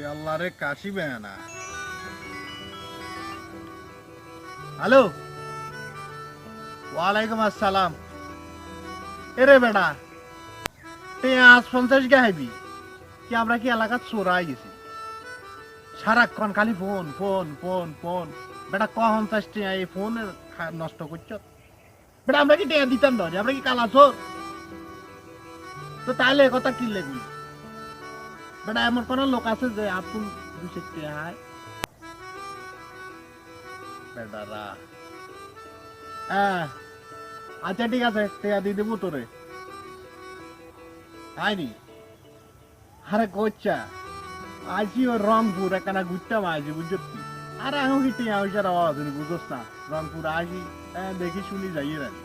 আল্লাহ কাশি বেনা hello? ওয়ালাইকুম আসসালাম। এরে বেটা আজ পঞ্চাশ গে হাইবি কি আমরা কি এলাকার চোরাই গেছি? সারাক্ষণ খালি ফোন ফোন ফোন ফোন। বেটা, ক পঞ্চাশ টিয়া এই ফোন নষ্ট করছ? বেটা, আমরা কি টিয়া দিতাম না আমরা কি কালা চোর? তো তাহলে কথা কি লেগি বেটা, এমন কোন লোক আছে যে টিয়া হয় আচ্ছা ঠিক আছে, টিয়া দিয়ে দেবো তোরে। হয়নি আরে আজই ও রংপুর একখানা ঘুরতাম আজ বুঝছি আরে, এখন কি টিয়া হয়েছে তুমি বুঝোস না? রংপুর আসি দেখি শুনি যাইয়ে রানি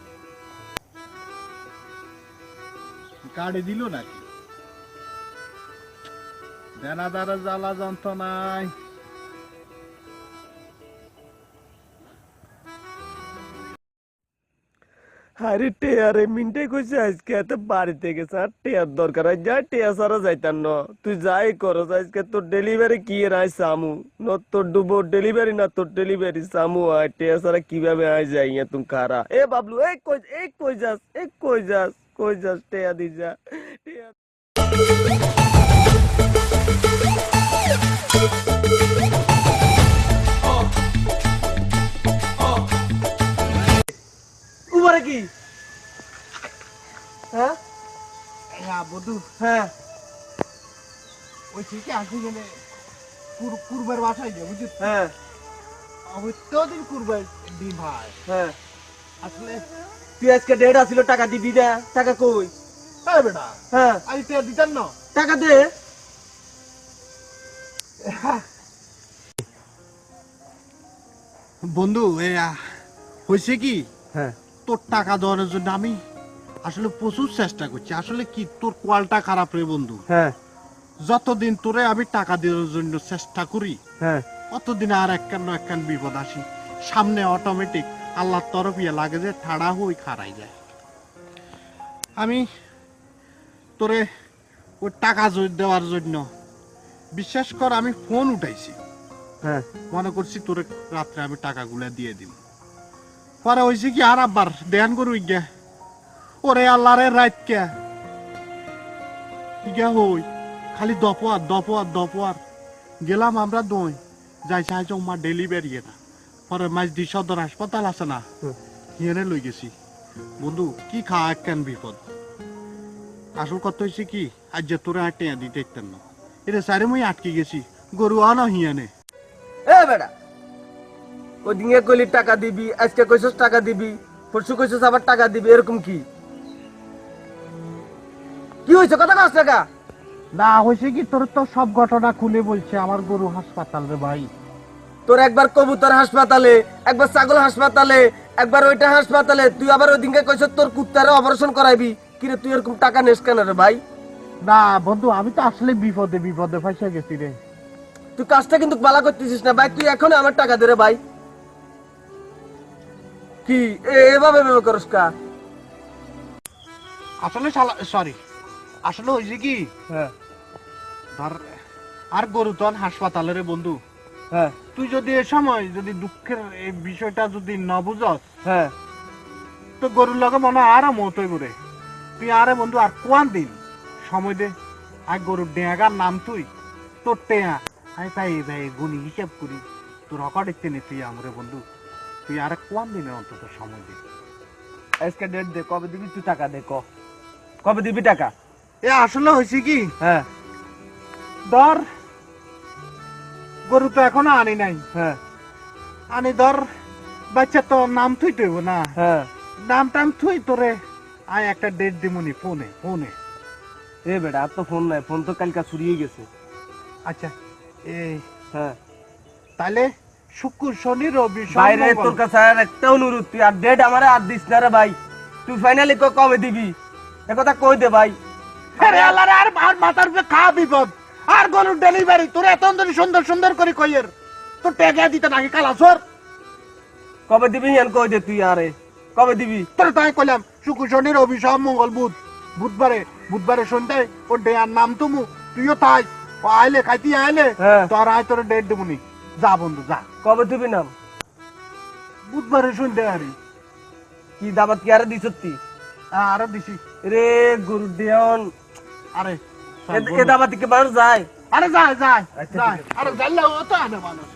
কার্ডে দিল নাকি? দেনাদারে জ্বালা যন্ত্রণায়। আরে টেয়ারে মিনটে কইছে আজকে এত বাড়িতে গেছে, আর টেয়ার দরকার হয়, যা টেয়া সারা যাইতাম ন। তুই যাই করস, আজকে তোর ডেলিভারি কি রায় সামু? ন তোর ডুবো ডেলিভারি না তোর ডেলিভারি সামু আয়। টেয়া সারা কীভাবে আয় যাই তুমি খারা? এ বাবলু এই কই এই কই যাস এই কই যাস কই যাস টেয়া দি যা, টেয়া কি? হ্যাঁ? হ্যাঁ বধু। হ্যাঁ। ওই ঠিকই আসি গেলে কুরবার বাসায় যাব হ্যাঁ। অবশ্যই কুরবার দিন ভাই হ্যাঁ। আসলে তুই আজকে ডেট আসিল টাকা দিবি দে টাকা কই? হ্যাঁ বেটা। হ্যাঁ। দিতাম না। টাকা দে। বন্ধু হয়েছে কি? হ্যাঁ। তোর টাকা দেওয়ার জন্য আমি আসলে প্রচুর চেষ্টা করছি। আসলে কি তোর কোয়ালটা খারাপ রে বন্ধু। হ্যাঁ। যতদিন তোরে আমি টাকা দেওয়ার জন্য চেষ্টা করি হ্যাঁ। অতদিন আর একখান না একখান বিপদ আসি। সামনে অটোমেটিক আল্লাহর তরফ ইয়ে লাগে যে ঠাড়া হই খারাই যায়। আমি তোরে ওই টাকা দেওয়ার জন্য বিশ্বাস কর আমি ফোন উঠাইছি। হ্যাঁ। মনে করছি তোরে রাত্রে আমি টাকাগুলা দিয়ে দিব পরে হয়েছে কি আর আবার দেন করু গিয়া ওরে আল্লাহরে রাত কে গিয়া হই খালি দপোয়ার দপোয়ার দপোয়ার। গেলাম আমরা দই। যাই সাহায্য মা ডেলিভারি না পরে মাছ দি সদর হাসপাতাল আছে না। হিয়ানে লই গেছি। বন্ধু কি খাওয়া কেন বিপদ? আসল কথা হয়েছে কি আজ যে তোরে টেয়া দিতে না। এটা সারে মুই আটকে গেছি। গরু আনা হিয়ানে এ বেটা ওই দিনে কইলি টাকা দিবি আজকে কইছস টাকা দিবি পরশু কইছস আবার টাকা দিবি এরকম কি? কি হয়েছে কথা কস টাকা না হয়েছে কি তোর তো সব ঘটনা খুলে বলছে আমার গরু হাসপাতাল রে ভাই। তোর একবার কবুতর হাসপাতালে একবার ছাগল হাসপাতালে একবার ওইটা হাসপাতালে তুই আবার ওই দিনকে কইছস তোর কুত্তারে অপারেশন করাইবি। কিরে তুই এরকম টাকা নিস কেন রে ভাই? না বন্ধু আমি তো আসলে বিপদে বিপদে ফাইসা গেছি রে। তুই কাজটা কিন্তু বালা করতেছিস না ভাই তুই এখন আমার টাকা দে রে ভাই। কি এভাবে এভাবে করস কা? আসলে সরি আসলে হয়েছে কি? হ্যাঁ। ধর আর গরু তো আর হাসপাতালে রে বন্ধু। হ্যাঁ। তুই যদি এ সময় যদি দুঃখের এই বিষয়টা যদি না বুঝস হ্যাঁ। তো গরুর লগে মনে হয় আরাম হতোই করে তুই আরে বন্ধু আর কোয়ান দিন? সময় দে। আর গরুর ডেয়াগার নাম তুই। তোর টেয়া। আমি তাই ভাই গুনি হিসাব করি। তোর হকার নে তুই আমরে বন্ধু। তুই আর কোয়ান দিনের অন্তত সময় দে। আজকে ডেট দে কবে দিবি তুই টাকা দে ক। কবে দিবি টাকা? এ আসলে হয়েছে কি? হ্যাঁ। ধর গরু তো এখনও আনি নাই। হ্যাঁ। আনি ধর বাচ্চা তো নাম থুই তৈব না। হ্যাঁ। নাম টাম থুই তোরে। আয় একটা ডেট দিমুনি ফোনে ফোনে। এ বেটা আর তো ফোন নাই ফোন তো কালকা চুরিয়ে গেছে। আচ্ছা এই হ্যাঁ। তাহলে শুক্র শনি রবি বাইরে তোর কাছে আর একটা অনুরোধ তুই আর ডেট আমারে আর দিস না রে ভাই। তুই ফাইনালি কবে দিবি? এ কথা কই দে ভাই। আরে আল্লাহ আর মাথার উপরে খা বিপদ। আর গরুর ডেলিভারি তোর এত সুন্দর সুন্দর করে কইয়ের। তোর দিতে নাকি কালাসর কবে দিবি ইয়ান কই দে তুই আরে? কবে দিবি? তোর তাই কইলাম শুক্র শনি রবি সোম মঙ্গল বুধ। বুধবারে বুধবারে সন্ধ্যায় ওর ডেয়ার নাম তুমু তুইও তাই। ও আইলে খাইতি আইলে হ্যাঁ। তোর আয় তোর ডেট দেবুনি যা বন্ধু যা। কবে তুবি নাম? বুধবারে শুনতে আরি। কি দাবাত কি আরে দিছতি আরে দিছি। রে গুরু দেওন আরে এ দাবাত কি মানুষ যায়? আরে যায় যায় আচ্ছা, যায়। আরে জানলে ও তো আনে মানুষ।